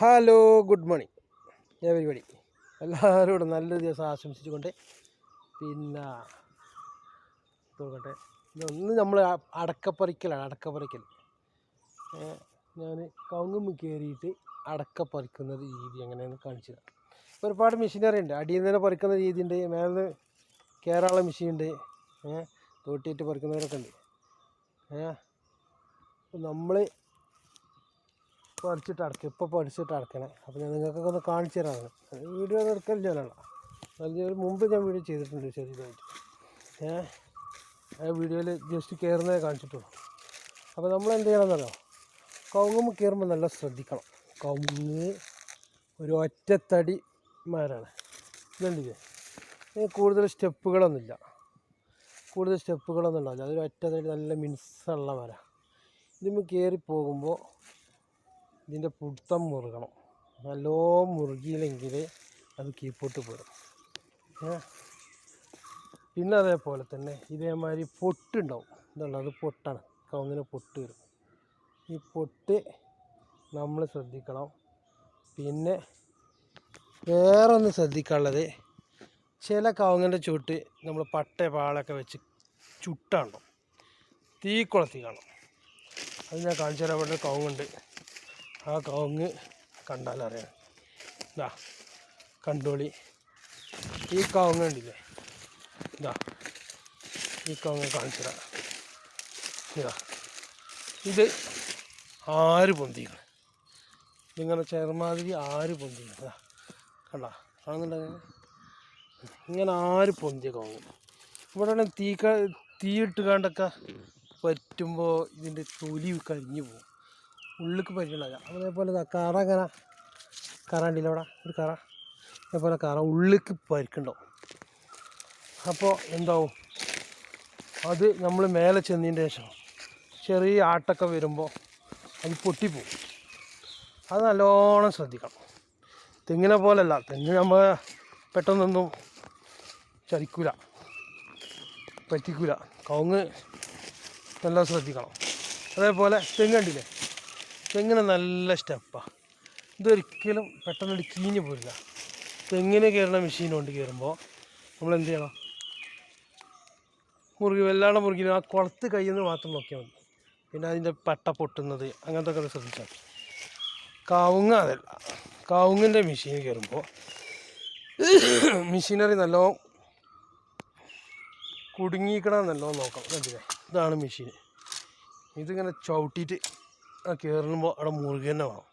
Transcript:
Hello good morning everybody എല്ലാവരോടും നല്ലൊരു ദിവസം ആശംസിച്ചുകൊണ്ട് പിന്നെ തോക്കട്ടെ ഇന്ന് നമ്മൾ അടക്കപ്പറിക്കലാണ് അടക്കപ്പറിക്കൽ. ഞാൻ കവുങ്ങും കയറിയിട്ട് അടക്കപ്പറിക്കുന്ന രീതി എങ്ങനെയാണ് കാണിച്ചു തരാം. ഒരുപാട് മെഷീനറി ഉണ്ട്. അടിയിൽ നിന്ന് പറിക്കുന്ന രീതി ഉണ്ട് മേലെ കയറാനുള്ള മെഷീൻ ഉണ്ട് തോട്ടിയിട്ട് പറിക്കുന്നവരൊക്കെ ഉണ്ട്. നമ്മൾ പഠിച്ചിട്ട് അടക്കുക ഇപ്പോൾ പഠിച്ചിട്ട് അടക്കണേ അപ്പോൾ ഞാൻ നിങ്ങൾക്കൊക്കെ ഒന്ന് കാണിച്ചു തരാമാണ് വീഡിയോ എടുക്കലില്ല അതിന് മുമ്പ് ഞാൻ വീഡിയോ ചെയ്തിട്ടുണ്ട് ചെറിയതായിട്ട് ഏ? ആ വീഡിയോയിൽ ജസ്റ്റ് കയറുന്നതേ കാണിച്ചിട്ടുള്ളൂ. അപ്പോൾ നമ്മൾ എന്ത് ചെയ്യണമെന്നറിയോ കവുങ്ങുമ്പോൾ കയറുമ്പോൾ നല്ല ശ്രദ്ധിക്കണം. കവുങ്ങ് ഒരു ഒറ്റത്തടി മാരാണ് ഇതുണ്ടില്ലേ? ഇതിന് കൂടുതൽ സ്റ്റെപ്പുകളൊന്നുമില്ല. കൂടുതൽ സ്റ്റെപ്പുകളൊന്നും ഉണ്ടാവില്ല. അതൊരു ഒറ്റത്തടി നല്ല മിനുസമുള്ള മര ഇതിന്മേൽ കയറി പോകുമ്പോൾ ഇതിന്റെ പുടുത്തം മുറുകണം. നല്ലോ മുറുകിയില്ലെങ്കിൽ അത് കീപ്പോട്ട് പോരും. പിന്നെ അതേപോലെ തന്നെ ഇതേമാതിരി പൊട്ടുണ്ടാവും. എന്താണ് അത് പൊട്ടാണ്. കവുങ്ങിന് പൊട്ട് വരും. ഈ പൊട്ട് നമ്മൾ ശ്രദ്ധിക്കണം. പിന്നെ വേറെ ഒന്ന് ശ്രദ്ധിക്കാനുള്ളത് ചില കവുങ്ങിന്റെ ചുട്ട് നമ്മൾ പട്ട പാളൊക്കെ വെച്ച് ചുട്ടാണ്ടോ തീ കൊളത്തി കാണും. അത് ഞാൻ കാണിച്ചു തരാൻ വേണ്ടി കവുങ്ങുണ്ട് ആ കവുങ്ങ് കണ്ടാലറിയാം ഇതാ കണ്ടോളി. ഈ കവുങ്ങ് ഉണ്ടില്ലേ ഇതാ ഈ കവുങ്ങ് കാണിച്ചു ഇതാ ഇത് ആര് പൊന്തിക്കണം? ഇതിങ്ങനെ ചെറുമാതിരി ആര് പൊന്തിക്കണം? ഇതാ കണ്ട കാണുന്നുണ്ടെങ്കിൽ ഇങ്ങനെ ആര് പൊന്തിയ കവുങ്ങ് ഇവിടെ തീ തീയിട്ട് കണ്ടൊക്കെ പറ്റുമ്പോൾ ഇതിന്റെ തൊലി കരിഞ്ഞു പോകും. ഉള്ളിക്ക് പറ്റുള്ള അതേപോലെ കറ ഇങ്ങനെ കറ ഉണ്ടല്ലോ അവിടെ ഒരു കറ. അതേപോലെ കറ ഉള്ളിക്ക് പരിക്കുണ്ടാവും. അപ്പോൾ എന്താവും? അത് നമ്മൾ മേലെ ചെന്നതിന്റെ ശേഷം ചെറിയ ആട്ടൊക്കെ വരുമ്പോൾ അത് പൊട്ടിപ്പോവും. അത് നല്ലോണം ശ്രദ്ധിക്കണം. തെങ്ങിനെ പോലല്ല തെങ്ങ് നമ്മൾ പെട്ടെന്നൊന്നും ചതിക്കൂല പറ്റിക്കൂല. കവുങ്ങ് നല്ല ശ്രദ്ധിക്കണം. അതേപോലെ തെങ്ങ് കണ്ടില്ലേ? തെങ്ങിന് നല്ല സ്റ്റെപ്പാണ് ഇതൊരിക്കലും പെട്ടെന്ന് കീഞ്ഞു പോരില്ല. തെങ്ങിന് കയറുന്ന മെഷീൻ കൊണ്ട് കയറുമ്പോൾ നമ്മൾ എന്ത് ചെയ്യണം മുറുകി വല്ലാണ്ട് മുറുകി ആ കുളത്ത് കയ്യിൽ മാത്രം നോക്കിയാൽ മതി. പിന്നെ അതിന്റെ പട്ട പൊട്ടുന്നത് അങ്ങനത്തെ ഒക്കെ ശ്രദ്ധിച്ചാൽ മതി. കവുങ്ങ് അതല്ല കവുങ്ങിന്റെ മെഷീൻ കയറുമ്പോൾ മെഷീനറി നല്ലോണം കുടുങ്ങിക്കണം നല്ലോണം നോക്കണം. എന്തിനാ ഇതാണ് മെഷീൻ. ഇതിങ്ങനെ ചവിട്ടിയിട്ട് ആ കയറുമ്പോൾ അവിടെ മുറുകെ തന്നെ വേണം.